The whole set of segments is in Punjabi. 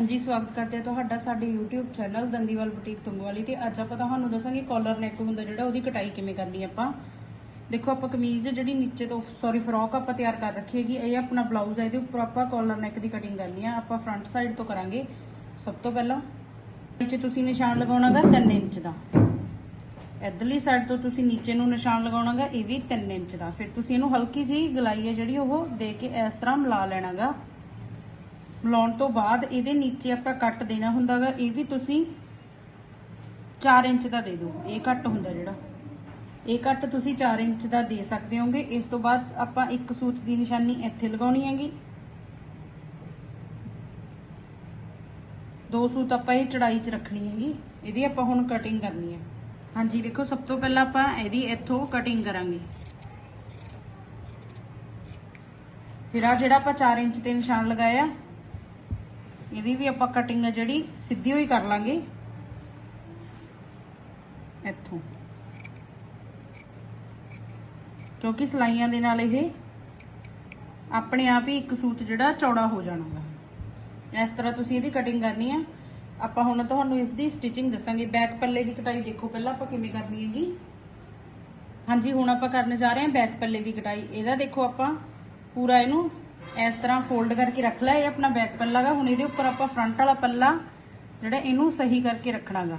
ਹਾਂਜੀ, ਸਵਾਗਤ ਕਰਦੇ ਹਾਂ ਤੁਹਾਡਾ ਸਾਡੇ YouTube channel Dandiwal boutique Tungwali ਤੇ ਅੱਜ ਆਪਾਂ ਤੁਹਾਨੂੰ ਦੱਸਾਂਗੇ ਕਾਲਰ ਨੈਕ ਹੁੰਦਾ ਜਿਹੜਾ ਉਹਦੀ ਕਟਾਈ ਕਿਵੇਂ ਕਰਨੀ ਆਪਾਂ। ਦੇਖੋ, ਆਪਾਂ ਕਮੀਜ਼ ਜਿਹੜੀ ਨੀਚੇ ਤੋਂ ਸੌਰੀ ਫਰੋਕ ਆਪਾਂ ਤਿਆਰ ਕਰ ਰੱਖੀ ਹੈਗੀ ਇਹ ਆਪਣਾ ਬਲਾਊਜ਼ ਹੈ ਇਹਦੇ ਉੱਪਰ ਆਪਾਂ ਕਾਲਰ ਨੈਕ ਦੀ ਕਟਿੰਗ ਕਰਨੀ ਆ। ਆਪਾਂ ਫਰੰਟ ਸਾਈਡ ਤੋਂ ਕਰਾਂਗੇ। ਸਭ ਤੋਂ ਪਹਿਲਾਂ ਨੀਚੇ ਤੁਸੀਂ ਨਿਸ਼ਾਨ ਲਗਾਉਣਾਗਾ 3 ਇੰਚ ਦਾ। ਇਧਰਲੀ ਸਾਈਡ ਤੋਂ ਤੁਸੀਂ ਨੀਚੇ ਨੂੰ ਨਿਸ਼ਾਨ ਲਗਾਉਣਾਗਾ, ਇਹ ਵੀ 3 ਇੰਚ ਦਾ। ਫਿਰ ਤੁਸੀਂ ਇਹਨੂੰ ਹਲਕੀ ਜਿਹੀ ਗਲਾਈ ਹੈ ਜਿਹੜੀ ਉਹ ਦੇ ਕੇ ਇਸ ਤਰ੍ਹਾਂ ਮਿਲਾ ਲੈਣਾਗਾ। ਮਿਲਾਉਣ ਤੋਂ ਬਾਅਦ ਇਹਦੇ ਨੀਚੇ ਆਪਾਂ ਕੱਟ ਦੇਣਾ ਹੁੰਦਾਗਾ, ਇਹ ਵੀ ਤੁਸੀਂ 4 ਇੰਚ ਦਾ ਦੇ ਦਿਓ। ਇਹ ਕੱਟ ਹੁੰਦਾ ਜਿਹੜਾ। ਇਹ ਕੱਟ ਤੁਸੀਂ 4 ਇੰਚ ਦਾ ਦੇ ਸਕਦੇ ਹੋਗੇ। ਇਸ ਤੋਂ ਬਾਅਦ ਆਪਾਂ ਇੱਕ ਸੂਤ ਦੀ ਨਿਸ਼ਾਨੀ ਇੱਥੇ ਲਗਾਉਣੀ ਹੈਗੀ। ਦੋ ਸੂਤ ਆਪਾਂ ਇਹ ਚੜਾਈ 'ਚ ਰੱਖਣੀ ਹੈਗੀ। ਇਹਦੀ ਆਪਾਂ ਹੁਣ ਕਟਿੰਗ ਕਰਨੀ ਹੈ। ਹਾਂਜੀ, ਦੇਖੋ, ਸਭ ਤੋਂ ਪਹਿਲਾਂ ਆਪਾਂ ਇਹਦੀ ਇੱਥੋਂ ਕਟਿੰਗ ਕਰਾਂਗੇ। ਫਿਰ ਆ ਜਿਹੜਾ ਆਪਾਂ 4 ਇੰਚ ਤੇ ਨਿਸ਼ਾਨ ਲਗਾਇਆ ਇਹਦੀ ਵੀ ਆਪਾਂ ਕਟਿੰਗ ਹੈ ਜਿਹੜੀ, ਸਿੱਧੀ ਹੋਈ ਕਰ ਲਾਂਗੇ। ਇੱਥੋਂ। ਕਿਉਂਕਿ ਸਲਾਈਆਂ ਦੇ ਨਾਲ ਇਹ ਆਪਣੇ ਆਪ ਹੀ ਇੱਕ ਸੂਤ ਜਿਹੜਾ ਚੌੜਾ ਹੋ ਜਾਣਾਗਾ। ਇਸ ਤਰ੍ਹਾਂ ਤੁਸੀਂ ਇਹਦੀ ਕਟਿੰਗ ਕਰਨੀ ਆ। ਆਪਾਂ ਹੁਣ ਤੁਹਾਨੂੰ ਇਸ ਦੀ ਸਟਿਚਿੰਗ ਦੱਸਾਂਗੇ। ਬੈਕ ਪੱਲੇ ਦੀ ਕਟਾਈ ਦੇਖੋ, ਪਹਿਲਾਂ ਆਪਾਂ ਕਿਵੇਂ ਕਰਨੀ ਹੈਗੀ। ਹਾਂਜੀ, ਹੁਣ ਆਪਾਂ ਕਰਨ ਜਾ ਰਹੇ ਹਾਂ ਬੈਕ ਪੱਲੇ ਦੀ ਕਟਾਈ। ਇਹਦਾ ਦੇਖੋ ਆਪਾਂ ਪੂਰਾ ਇਹਨੂੰ ਇਸ ਤਰ੍ਹਾਂ ਫੋਲਡ ਕਰਕੇ ਰੱਖ ਲਿਆ, ਇਹ ਆਪਣਾ ਬੈਕ ਪੱਲਾ ਗਾ। ਹੁਣ ਇਹਦੇ ਉੱਪਰ ਆਪਾਂ ਫਰੰਟ ਵਾਲਾ ਪੱਲਾ, ਜਿਹੜਾ ਇਹਨੂੰ ਸਹੀ ਕਰਕੇ ਰੱਖਣਾਗਾ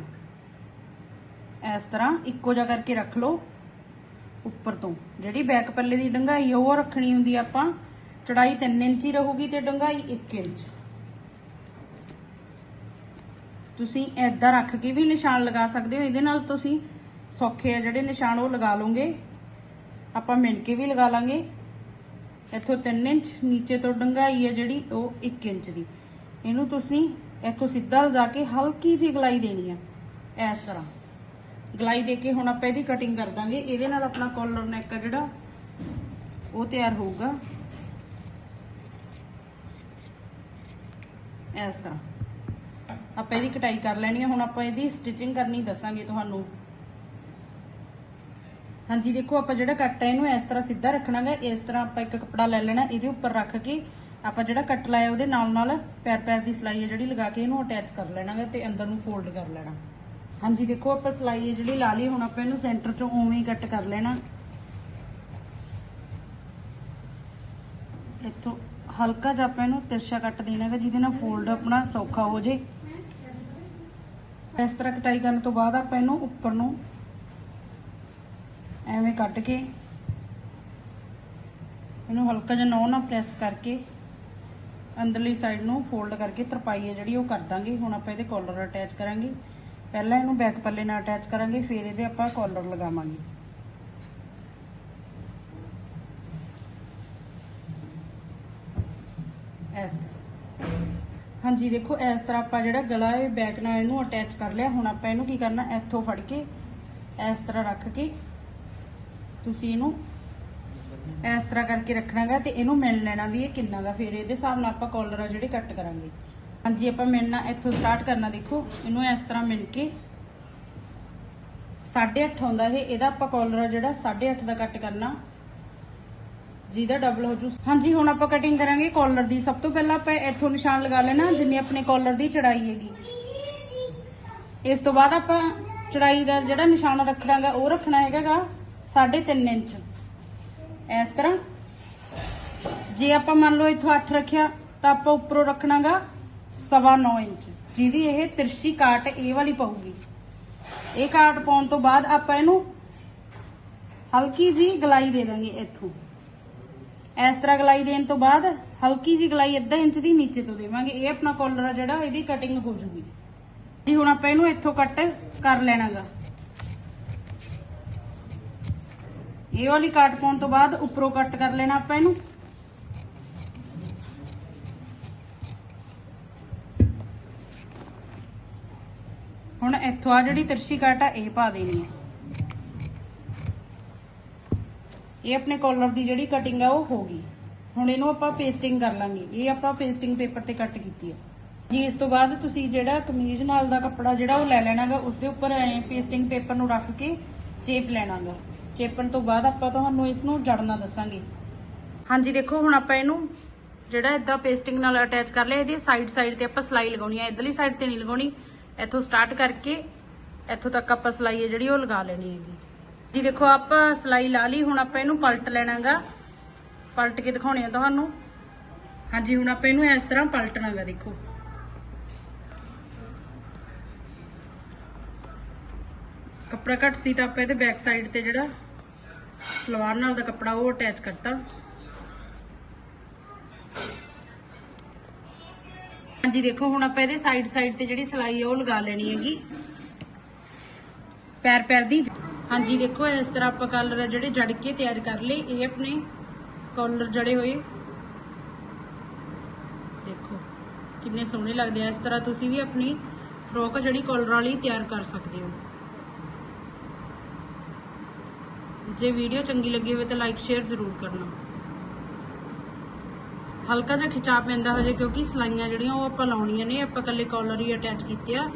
ਇਸ ਤਰ੍ਹਾਂ ਇੱਕੋ ਜਿਹਾ ਕਰਕੇ ਰੱਖ ਲਓ, ਉੱਪਰ ਤੋਂ। ਜਿਹੜੀ ਬੈਕ ਪੱਲੇ ਦੀ ਡੰਗਾਈ ਉਹ ਰੱਖਣੀ ਹੁੰਦੀ ਆਪਾਂ। ਚੜਾਈ 3 ਇੰਚ ਹੀ ਰਹੂਗੀ ਤੇ ਡੰਗਾਈ 1 ਇੰਚ। ਤੁਸੀਂ ਐਦਾਂ ਰੱਖ ਕੇ ਵੀ ਨਿਸ਼ਾਨ ਲਗਾ ਸਕਦੇ ਹੋ। ਇਹਦੇ ਨਾਲ ਤੁਸੀਂ ਸੌਖੇ ਆ ਜਿਹੜੇ ਨਿਸ਼ਾਨ ਉਹ ਲਗਾ ਲਓਗੇ। ਆਪਾਂ ਮਿਣ ਕੇ ਵੀ ਲਗਾ ਲਾਂਗੇ। ਇੱਥੋਂ 3 ਇੰਚ, ਨੀਚੇ ਤੋਂ ਡੰਗਾਈ ਹੈ ਜਿਹੜੀ, ਉਹ 1 ਇੰਚ ਦੀ। ਇਹਨੂੰ ਤੁਸੀਂ ਇੱਥੋਂ ਸਿੱਧਾ ਲਿਜਾ ਕੇ ਹਲਕੀ ਜਿਹੀ ਗਲਾਈ ਦੇਣੀ ਹੈ, ਇਸ ਤਰ੍ਹਾਂ। ਗਲਾਈ ਦੇ ਕੇ ਹੁਣ ਆਪਾਂ ਇਹਦੀ ਕਟਿੰਗ ਕਰ ਦਾਂਗੇ। ਇਹਦੇ ਨਾਲ ਆਪਣਾ ਕਾਲਰ ਨੈਕ ਆ ਜਿਹੜਾ, ਉਹ ਤਿਆਰ ਹੋਊਗਾ। ਇਸ ਤਰ੍ਹਾਂ। ਆਪਾਂ ਇਹਦੀ ਕਟਾਈ ਕਰ ਲੈਣੀ ਹੈ। ਹੁਣ ਆਪਾਂ ਇਹਦੀ ਸਟਿਚਿੰਗ ਕਰਨੀ ਦੱਸਾਂਗੇ ਤੁਹਾਨੂੰ। ਹਾਂਜੀ, ਦੇਖੋ, ਆਪਾਂ ਜਿਹੜਾ ਕੱਟ ਹੈ ਇਹਨੂੰ ਇਸ ਤਰ੍ਹਾਂ ਸਿੱਧਾ ਰੱਖਣਾਗਾ। ਇਸ ਤਰ੍ਹਾਂ ਆਪਾਂ ਇੱਕ ਕੱਪੜਾ ਲੈ ਲੈਣਾ, ਇਹਦੇ ਉੱਪਰ ਰੱਖ ਕੇ ਆਪਾਂ ਜਿਹੜਾ ਕੱਟ ਲਾਇਆ, ਉਹਦੇ ਨਾਲ ਨਾਲ ਪੈਰ ਪੈਰ ਦੀ ਸਲਾਈ ਹੈ ਜਿਹੜੀ ਲਗਾ ਕੇ ਇਹਨੂੰ ਅਟੈਚ ਕਰ ਲੈਣਾਗਾ ਤੇ ਅੰਦਰ ਨੂੰ ਫੋਲਡ ਕਰ ਲੈਣਾ। ਹਾਂਜੀ, ਦੇਖੋ, ਆਪਾਂ ਸਲਾਈ ਹੈ ਜਿਹੜੀ ਲਾ ਲਈ, ਹੁਣ ਆਪਾਂ ਇਹਨੂੰ ਸੈਂਟਰ ਚੋਂ ਉਵੇਂ ਹੀ ਕੱਟ ਕਰ ਲੈਣਾ। ਇੱਥੋਂ ਹਲਕਾ ਜਿਹਾ ਆਪਾਂ ਇਹਨੂੰ ਤਿਰਛਾ ਕੱਟ ਦੇਣਾਗਾ, ਜਿਹਦੇ ਨਾਲ ਫੋਲਡ ਆਪਣਾ ਸੌਖਾ ਹੋ ਜੇ। ਇਸ ਤਰ੍ਹਾਂ ਕਟਾਈ ਕਰਨ ਤੋਂ ਬਾਅਦ ਆਪਾਂ ਇਹਨੂੰ ਉੱਪਰ ਨੂੰ ਐਵੇਂ ਕੱਟ ਕੇ ਇਹਨੂੰ ਹਲਕਾ ਜਿਹਾ ਨੌ ਨਾਲ ਪ੍ਰੈਸ ਕਰਕੇ ਅੰਦਰਲੀ ਸਾਈਡ ਨੂੰ ਫੋਲਡ ਕਰਕੇ ਤਰਪਾਈ ਹੈ ਜਿਹੜੀ ਉਹ ਕਰ ਦਾਂਗੇ। ਹੁਣ ਆਪਾਂ ਇਹਦੇ ਕਾਲਰ ਅਟੈਚ ਕਰਾਂਗੇ। ਪਹਿਲਾਂ ਇਹਨੂੰ ਬੈਕ ਪੱਲੇ ਨਾਲ ਅਟੈਚ ਕਰਾਂਗੇ, ਫਿਰ ਇਹਦੇ ਆਪਾਂ ਕਾਲਰ ਲਗਾਵਾਂਗੇ। ਇਸ ਹਾਂਜੀ, ਦੇਖੋ, ਇਸ ਤਰ੍ਹਾਂ ਆਪਾਂ ਜਿਹੜਾ ਗਲਾ ਹੈ ਬੈਕ ਨਾਲ ਇਹਨੂੰ ਅਟੈਚ ਕਰ ਲਿਆ। ਹੁਣ ਆਪਾਂ ਇਹਨੂੰ ਕੀ ਕਰਨਾ, ਇੱਥੋਂ ਫੜ ਕੇ ਇਸ ਤਰ੍ਹਾਂ ਰੱਖ ਕੇ ਤੁਸੀਂ ਇਹਨੂੰ ਇਸ ਤਰ੍ਹਾਂ ਕਰਕੇ ਰੱਖਣਾਗਾ ਤੇ ਇਹਨੂੰ ਮਿਲ ਲੈਣਾ ਵੀ ਇਹ ਕਿੰਨਾਗਾ ਫਿਰ ਇਹਦੇ ਹਿਸਾਬ ਨਾਲ ਆਪਾਂ ਕਾਲਰ ਆ ਜਿਹੜੇ ਕੱਟ ਕਰਾਂਗੇ। ਹਾਂਜੀ, ਆਪਾਂ ਮਿਲਣਾ, ਇੱਥੋਂ ਸਟਾਰਟ ਕਰਨਾ ਦੇਖੋ, ਇਹਨੂੰ ਇਸ ਤਰ੍ਹਾਂ ਮਿਲ ਕੇ 8.5 ਆਉਂਦਾ ਇਹ, ਇਹਦਾ ਆਪਾਂ ਕਾਲਰ ਆ ਜਿਹੜਾ 8.5 ਦਾ ਕੱਟ ਕਰਨਾ। ਜਿਹਦਾ ਡਬਲ ਹੋ ਜੂ। ਹਾਂਜੀ, ਹੁਣ ਆਪਾਂ ਕਟਿੰਗ ਕਰਾਂਗੇ ਕਾਲਰ ਦੀ। ਸਭ ਤੋਂ ਪਹਿਲਾਂ ਆਪਾਂ ਇੱਥੋਂ ਨਿਸ਼ਾਨ ਲਗਾ ਲੈਣਾ, ਜਿੰਨੀ ਆਪਣੇ ਕਾਲਰ ਦੀ ਚੜਾਈ ਹੈਗੀ। ਇਸ ਤੋਂ ਬਾਅਦ ਆਪਾਂ ਚੜਾਈ ਦਾ ਜਿਹੜਾ ਨਿਸ਼ਾਨ ਰੱਖਣਾਗਾ, ਉਹ ਰੱਖਣਾ ਹੈਗਾਗਾ। 3.5 ਇੰਚ। ਇਸ ਤਰ੍ਹਾਂ, ਜੇ ਆਪਾਂ ਮੰਨ ਲਓ ਇੱਥੋਂ 8 ਰੱਖਿਆ, ਤਾਂ ਆਪਾਂ ਉੱਪਰੋਂ ਰੱਖਣਾਗਾ 9.5 ਇੰਚ। ਜਿਹਦੀ ਇਹ ਤਿਰਛੀ ਕਾਟ ਇਹ ਵਾਲੀ ਪਊਗੀ। ਇਹ ਕਾਟ ਪਾਉਣ ਤੋਂ ਬਾਅਦ ਆਪਾਂ ਇਹਨੂੰ ਹਲਕੀ ਜੀ ਗਲਾਈ ਦੇ ਦਾਂਗੇ ਇੱਥੋਂ। ਇਸ ਤਰ੍ਹਾਂ ਗਲਾਈ ਦੇਣ ਤੋਂ ਬਾਅਦ ਹਲਕੀ ਜੀ ਗਲਾਈ ਅੱਧਾ ਇੰਚ ਦੀ ਨੀਚੇ ਤੋਂ ਦੇਵਾਂਗੇ। ਇਹ ਆਪਣਾ ਕਾਲਰ ਆ ਜਿਹੜਾ, ਇਹਦੀ ਕਟਿੰਗ ਹੋ ਜੂਗੀ। ਜੀ ਹੁਣ ਆਪਾਂ ਇਹਨੂੰ ਇੱਥੋਂ ਕੱਟ ਕਰ ਲੈਣਾਗਾ। ਇਹ ਵਾਲੀ ਕੱਟ ਪਾਉਣ ਤੋਂ ਬਾਅਦ ਉੱਪਰੋਂ ਕੱਟ ਕਰ ਲੈਣਾ ਆਪਾਂ ਇਹਨੂੰ। ਹੁਣ ਇੱਥੋਂ ਆ ਜਿਹੜੀ ਤਿਰਛੀ ਕੱਟ ਆ, ਇਹ ਪਾ ਦੇਣੀ ਹੈ ਇਹ ਆਪਣੇ ਕਾਲਰ ਦੀ ਜਿਹੜੀ ਕਟਿੰਗ ਆ, ਉਹ ਹੋ ਗਈ। ਹੁਣ ਇਹਨੂੰ ਆਪਾਂ ਪੇਸਟਿੰਗ ਕਰ ਲਾਂਗੇ। ਇਹ ਆਪਾਂ ਪੇਸਟਿੰਗ ਪੇਪਰ ਤੇ ਕੱਟ ਕੀਤੀ ਹੈ ਜੀ, ਇਸ ਤੋਂ ਬਾਅਦ ਤੁਸੀਂ ਜਿਹੜਾ ਕਮੀਜ਼ ਨਾਲ ਦਾ ਕੱਪੜਾ ਜਿਹੜਾ ਉਹ ਲੈ ਲੈਣਾਗਾ ਉਸ ਦੇ ਉੱਪਰ ਐ ਪੇਸਟਿੰਗ ਪੇਪਰ ਨੂੰ ਰੱਖ ਕੇ ਚੇਪ ਲੈਣਾਗਾ। ਚੇਪਣ ਤੋਂ ਬਾਅਦ ਆਪਾਂ ਤੁਹਾਨੂੰ ਇਸ ਨੂੰ ਜੜਨਾ ਦੱਸਾਂਗੇ। ਹਾਂਜੀ, ਦੇਖੋ, ਹੁਣ ਆਪਾਂ ਇਹਨੂੰ ਜਿਹੜਾ ਇਦਾਂ ਪੇਸਟਿੰਗ ਨਾਲ ਅਟੈਚ ਕਰ ਲਿਆ, ਇਹਦੀ ਸਾਈਡ ਸਾਈਡ ਤੇ ਆਪਾਂ ਸਲਾਈ ਲਗਾਉਣੀ ਹੈ ਇਧਰਲੀ ਸਾਈਡ ਤੇ ਨਹੀਂ ਲਗਾਉਣੀ। ਇੱਥੋਂ ਸਟਾਰਟ ਕਰਕੇ ਇੱਥੋਂ ਤੱਕ ਆਪਾਂ ਸਲਾਈ ਹੈ ਜਿਹੜੀ ਉਹ ਲਗਾ ਲੈਣੀ ਹੈਗੀ ਜੀ, ਦੇਖੋ, ਆਪਾਂ ਸਲਾਈ ਲਾ ਲਈ, ਹੁਣ ਆਪਾਂ ਇਹਨੂੰ ਪਲਟ ਲੈਣਾਗਾ। ਪਲਟ ਕੇ ਦਿਖਾਉਣੇ ਆ ਤੁਹਾਨੂੰ। ਹਾਂਜੀ, ਹੁਣ ਆਪਾਂ ਇਹਨੂੰ ਇਸ ਤਰ੍ਹਾਂ ਪਲਟਣਾਗਾ, ਦੇਖੋ। ਕੱਪੜਾ ਘੱਟ ਸੀ ਤਾਂ ਆਪਾਂ ਇਹਦੇ ਬੈਕ ਸਾਈਡ ਤੇ ਜਿਹੜਾ ਸਲਵਾਰ ਨਾਲ ਦਾ ਕੱਪੜਾ ਉਹ ਅਟੈਚ ਕਰਤਾ। ਹਾਂਜੀ, ਦੇਖੋ, ਹੁਣ ਆਪਾਂ ਇਹਦੇ ਸਾਈਡ ਸਾਈਡ ਤੇ ਜਿਹੜੀ ਸਲਾਈ ਹੈ ਉਹ ਲਗਾ ਲੈਣੀ ਹੈਗੀ। ਪੈਰ ਪੈਰ ਦੀ। ਹਾਂਜੀ, ਦੇਖੋ, ਇਸ ਤਰ੍ਹਾਂ ਆਪਾਂ ਕਲਰ ਜਿਹੜੇ ਜੜ ਕੇ ਤਿਆਰ ਕਰ ਲਏ, ਇਹ ਆਪਣੇ ਕਾਲਰ ਜੜੇ ਹੋਏ। ਦੇਖੋ, ਕਿੰਨੇ ਸੋਹਣੇ ਲੱਗਦੇ ਆ। ਇਸ ਤਰ੍ਹਾਂ ਤੁਸੀਂ ਵੀ ਆਪਣੀ ਫਰੋਕ ਜਿਹੜੀ ਕਾਲਰ ਵਾਲੀ ਤਿਆਰ ਕਰ ਸਕਦੇ ਹੋ। ਜੇ ਵੀਡੀਓ ਚੰਗੀ ਲੱਗੀ ਹੋਵੇ ਤਾਂ ਲਾਈਕ ਸ਼ੇਅਰ ਜ਼ਰੂਰ ਕਰਨਾ। ਹਲਕਾ ਜਿਹਾ ਖਿਚਾ ਪੈਂਦਾ ਹੋ ਜੇ ਕਿਉਂਕਿ ਸਲਾਈਆਂ ਜਿਹੜੀਆਂ ਉਹ ਆਪਾਂ ਲਾਉਣੀਆਂ ਨੇ, ਆਪਾਂ ਕੱਲੇ ਕਾਲਰ ਹੀ ਅਟੈਚ ਕੀਤੇ ਆ।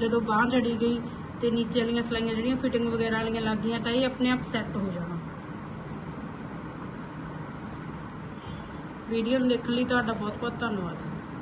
ਜਦੋਂ ਬਾਹ ਜੜੀ ਗਈ ਤੇ ਨੀਚੇ ਵਾਲੀਆਂ ਸਲਾਈਆਂ ਜਿਹੜੀਆਂ ਫਿਟਿੰਗ ਵਗੈਰਾ ਵਾਲੀਆਂ ਲੱਗ ਗਈਆਂ ਤਾਂ ਇਹ ਆਪਣੇ ਆਪ ਸੈੱਟ ਹੋ ਜਾਣਾ। ਵੀਡੀਓ ਨੂੰ ਦੇਖਣ ਲਈ ਤੁਹਾਡਾ ਬਹੁਤ ਬਹੁਤ ਧੰਨਵਾਦ।